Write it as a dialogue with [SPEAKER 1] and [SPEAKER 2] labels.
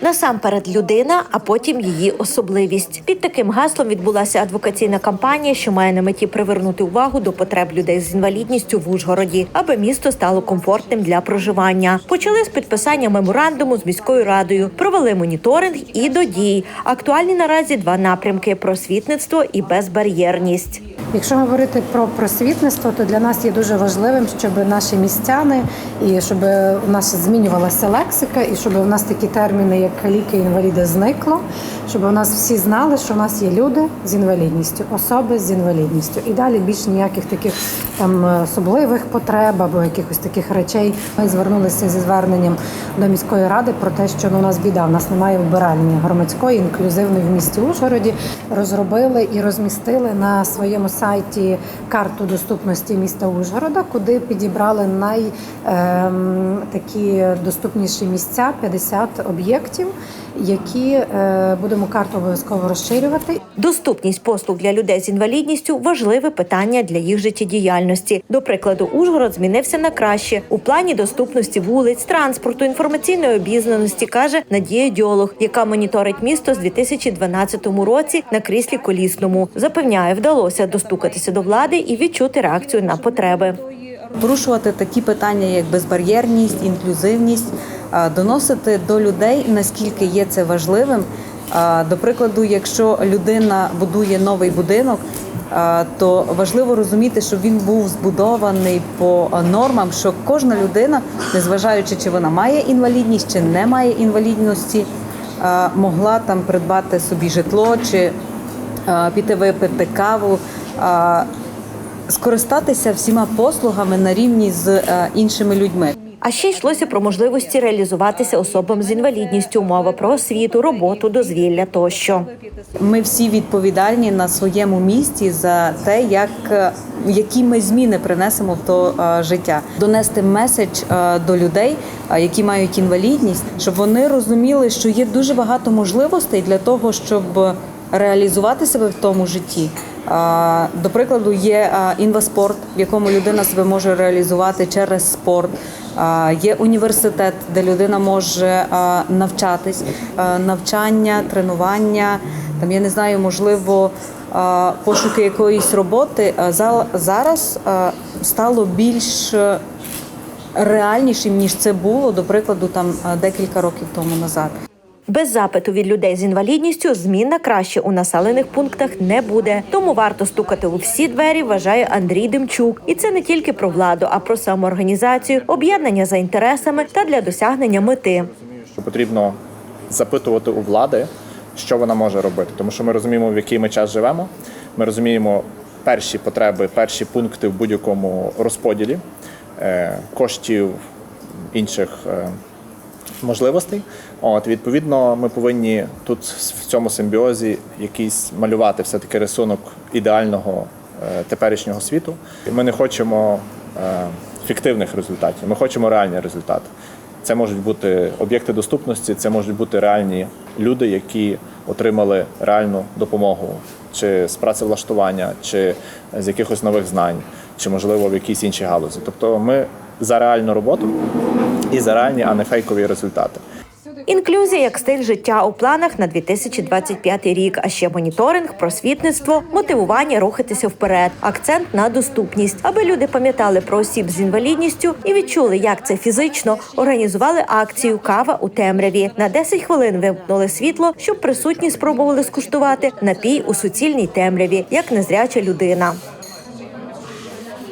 [SPEAKER 1] Насамперед людина, а потім її особливість. Під таким гаслом відбулася адвокаційна кампанія, що має на меті привернути увагу до потреб людей з інвалідністю в Ужгороді, аби місто стало комфортним для проживання. Почали з підписання меморандуму з міською радою, провели моніторинг і до дій. Актуальні наразі два напрямки: просвітництво і безбар'єрність.
[SPEAKER 2] Якщо говорити про просвітництво, то для нас є дуже важливим, щоб наші містяни і щоб у нас змінювалася лексика, і щоб у нас такі терміни, як ліки інваліди, зникло, щоб у нас всі знали, що у нас є люди з інвалідністю, особи з інвалідністю. І далі більш ніяких таких там особливих потреб або якихось таких речей. Ми звернулися зі зверненням до міської ради про те, що ну, у нас біда, у нас немає вбиральні громадської, інклюзивної в місті Ужгороді. Розробили і розмістили на своєму сайті карту доступності міста Ужгорода, куди підібрали най ем, такі доступніші місця, 50 об'єктів, які е, будемо карту обов'язково розширювати.
[SPEAKER 1] Доступність послуг для людей з інвалідністю важливе питання для їх життєдіяльності. До прикладу, Ужгород змінився на краще у плані доступності вулиць, транспорту, інформаційної обізнаності, каже Надія Дьолог, яка моніторить місто з 2012 році на кріслі колісному. Запевняє, вдалося достукатися до влади і відчути реакцію на потреби.
[SPEAKER 3] порушувати такі питання, як безбар'єрність, інклюзивність, доносити до людей, наскільки є це важливим. До прикладу, якщо людина будує новий будинок, то важливо розуміти, що він був збудований по нормам, що кожна людина, незважаючи чи вона має інвалідність чи не має інвалідності, могла там придбати собі житло чи піти випити каву. скористатися всіма послугами на рівні з е, іншими людьми.
[SPEAKER 1] А ще йшлося про можливості реалізуватися особам з інвалідністю, мова про освіту, роботу, дозвілля тощо.
[SPEAKER 3] Ми всі відповідальні на своєму місці за те, як е, які ми зміни принесемо в то е, життя, донести меседж е, до людей, які мають інвалідність, щоб вони розуміли, що є дуже багато можливостей для того, щоб реалізувати себе в тому житті. До прикладу, є інваспорт, в якому людина себе може реалізувати через спорт. Є університет, де людина може навчатись, навчання, тренування. Там я не знаю, можливо, пошуки якоїсь роботи за- зараз стало більш е, реальнішим ніж це було, до прикладу, там декілька років тому назад.
[SPEAKER 1] Без запиту від людей з інвалідністю змін на краще у населених пунктах не буде. Тому варто стукати у всі двері, вважає Андрій Демчук. І це не тільки про владу, а про самоорганізацію, об'єднання за інтересами та для досягнення мети.
[SPEAKER 4] що потрібно запитувати у влади, що вона може робити. Тому що ми розуміємо, в який ми час живемо. Ми розуміємо перші потреби, перші пункти в будь-якому розподілі е, коштів інших. Можливостей, от відповідно, ми повинні тут в цьому симбіозі якийсь малювати все таки рисунок ідеального е, теперішнього світу. Ми не хочемо е, фіктивних результатів, ми хочемо реальні результати. Це можуть бути об'єкти доступності, це можуть бути реальні люди, які отримали реальну допомогу, чи з працевлаштування, чи з якихось нових знань, чи можливо в якійсь іншій галузі. Тобто, ми за реальну роботу і за а не фейкові результати.
[SPEAKER 1] Інклюзія як стиль життя у планах на 2025 рік. А ще моніторинг, просвітництво, мотивування рухатися вперед, акцент на доступність, аби люди пам'ятали про осіб з інвалідністю і відчули, як це фізично. Організували акцію Кава у темряві. На 10 хвилин вимкнули світло, щоб присутні спробували скуштувати напій у суцільній темряві, як незряча людина.